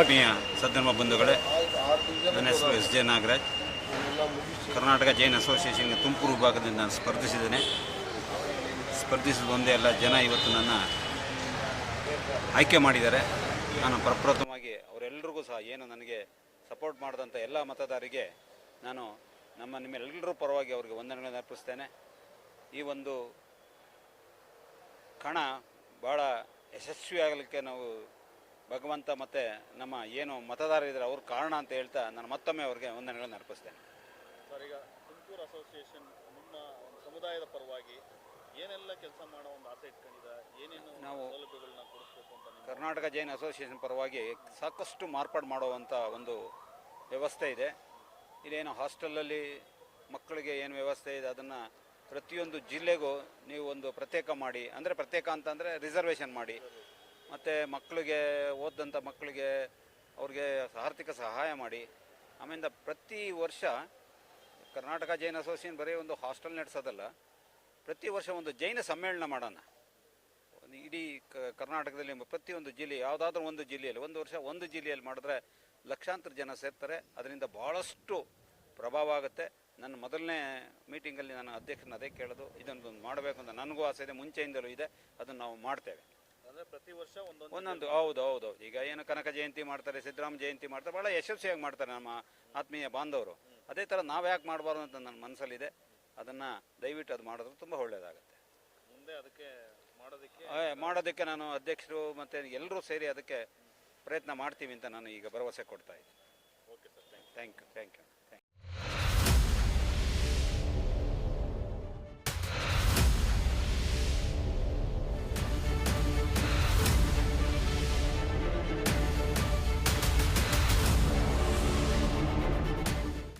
ಆತ್ಮೀಯ ಸದ್ಧರ್ಮ ಬಂಧುಗಳೇ, ನನ್ನ ಹೆಸರು ಎಸ್ ಜೆ ನಾಗರಾಜ್. ಕರ್ನಾಟಕ ಜೈನ್ ಅಸೋಸಿಯೇಷನ್ಗೆ ತುಮಕೂರು ವಿಭಾಗದಿಂದ ನಾನು ಸ್ಪರ್ಧಿಸಿದ್ದೇನೆ. ಸ್ಪರ್ಧಿಸಿದ ಒಂದೇ ಎಲ್ಲ ಜನ ಇವತ್ತು ನನ್ನ ಆಯ್ಕೆ ಮಾಡಿದ್ದಾರೆ. ನಾನು ಪ್ರಪ್ರಥಮವಾಗಿ ಅವರೆಲ್ಲರಿಗೂ ಸಹ ಏನು ನನಗೆ ಸಪೋರ್ಟ್ ಮಾಡಿದಂಥ ಎಲ್ಲ ಮತದಾರರಿಗೆ ನಾನು ನಮ್ಮ ನಿಮ್ಮೆಲ್ಲರ ಪರವಾಗಿ ಅವರಿಗೆ ವಂದನೆಗಳನ್ನು ಅರ್ಪಿಸ್ತೇನೆ. ಈ ಒಂದು ಕಣ ಭಾಳ ಯಶಸ್ವಿಯಾಗಲಿಕ್ಕೆ ನಾವು ಭಗವಂತ ಮತ್ತು ನಮ್ಮ ಏನು ಮತದಾರರಿದ್ದಾರೆ ಅವ್ರ ಕಾರಣ ಅಂತ ಹೇಳ್ತಾ ನಾನು ಮತ್ತೊಮ್ಮೆ ಅವ್ರಿಗೆ ವಂದನೆಗಳನ್ನು ಅರ್ಪಿಸ್ತೇನೆ. ಸರ್ ಈಗ ತುಮಕೂರು ಅಸೋಸಿಯೇಷನ್ ನಿಮ್ಮ ಒಂದು ಸಮುದಾಯದ ಪರವಾಗಿ ಏನೆಲ್ಲ ಕೆಲಸ ಮಾಡೋ ಒಂದು ಆಸೆ ಇಟ್ಕೊಂಡಿದೆ? ಏನೇನು ನಾವು ಸೌಲಭ್ಯಗಳನ್ನ ಕೊಡಿಸ್ಬೇಕು ಅಂತ ಕರ್ನಾಟಕ ಜೈನ್ ಅಸೋಸಿಯೇಷನ್ ಪರವಾಗಿ ಸಾಕಷ್ಟು ಮಾರ್ಪಾಡು ಮಾಡುವಂಥ ಒಂದು ವ್ಯವಸ್ಥೆ ಇದೆ. ಇಲ್ಲೇನು ಹಾಸ್ಟೆಲಲ್ಲಿ ಮಕ್ಕಳಿಗೆ ಏನು ವ್ಯವಸ್ಥೆ ಇದೆ ಅದನ್ನು ಪ್ರತಿಯೊಂದು ಜಿಲ್ಲೆಗೂ ನೀವು ಒಂದು ಪ್ರತ್ಯೇಕ ಮಾಡಿ ಅಂದರೆ ಪ್ರತ್ಯೇಕ ಅಂತಂದರೆ ರಿಸರ್ವೇಷನ್ ಮಾಡಿ. ಮತ್ತು ಮಕ್ಕಳಿಗೆ ಓದಂಥ ಮಕ್ಕಳಿಗೆ ಅವ್ರಿಗೆ ಆರ್ಥಿಕ ಸಹಾಯ ಮಾಡಿ. ಆಮೇಲೆ ಪ್ರತಿ ವರ್ಷ ಕರ್ನಾಟಕ ಜೈನ ಅಸೋಸಿಯೇಷನ್ ಬರೀ ಒಂದು ಹಾಸ್ಟೆಲ್ ನಡೆಸೋದಲ್ಲ ಪ್ರತಿ ವರ್ಷ ಒಂದು ಜೈನ ಸಮ್ಮೇಳನ ಮಾಡೋಣ. ಇಡೀ ಕ- ಕರ್ನಾಟಕದಲ್ಲಿ ಪ್ರತಿಯೊಂದು ಜಿಲ್ಲೆ, ಯಾವುದಾದ್ರೂ ಒಂದು ಜಿಲ್ಲೆಯಲ್ಲಿ, ಒಂದು ವರ್ಷ ಒಂದು ಜಿಲ್ಲೆಯಲ್ಲಿ ಮಾಡಿದ್ರೆ ಲಕ್ಷಾಂತರ ಜನ ಸೇರ್ತಾರೆ. ಅದರಿಂದ ಭಾಳಷ್ಟು ಪ್ರಭಾವ ಆಗುತ್ತೆ. ನನ್ನ ಮೊದಲನೇ ಮೀಟಿಂಗಲ್ಲಿ ನಾನು ಅಧ್ಯಕ್ಷನ ಅದೇ ಕೇಳೋದು ಇದನ್ನು ಮಾಡಬೇಕು ಅಂತ ನನಗೂ ಆಸೆ ಇದೆ, ಮುಂಚೆಯಿಂದಲೂ ಇದೆ, ಅದನ್ನು ನಾವು ಮಾಡ್ತೇವೆ. ಪ್ರತಿ ವರ್ಷ ಒಂದೊಂದು ಹೌದು ಹೌದು. ಈಗ ಏನು ಕನಕ ಜಯಂತಿ ಮಾಡ್ತಾರೆ ಸಿದ್ದರಾಮ ಜಯಂತಿ ಮಾಡ್ತಾರೆ ಬಹಳ ಯಶಸ್ವಿಯಾಗಿ ಮಾಡ್ತಾರೆ ನಮ್ಮ ಆತ್ಮೀಯ ಬಾಂಧವರು. ಅದೇ ಥರ ನಾವು ಯಾಕೆ ಮಾಡಬಾರ್ದು ಅಂತ ನನ್ನ ಮನಸ್ಸಲ್ಲಿದೆ ಅದನ್ನು ದಯವಿಟ್ಟು ಅದು ಮಾಡಿದ್ರೆ ತುಂಬ ಒಳ್ಳೆಯದಾಗುತ್ತೆ ಮುಂದೆ ಅದಕ್ಕೆ ಮಾಡೋದಕ್ಕೆ ಮಾಡೋದಕ್ಕೆ ನಾನು ಅಧ್ಯಕ್ಷರು ಮತ್ತು ಎಲ್ಲರೂ ಸೇರಿ ಅದಕ್ಕೆ ಪ್ರಯತ್ನ ಮಾಡ್ತೀವಿ ಅಂತ ನಾನು ಈಗ ಭರವಸೆ ಕೊಡ್ತಾ ಇದ್ದೀನಿ. Okay sir thank you. Thank you thank you.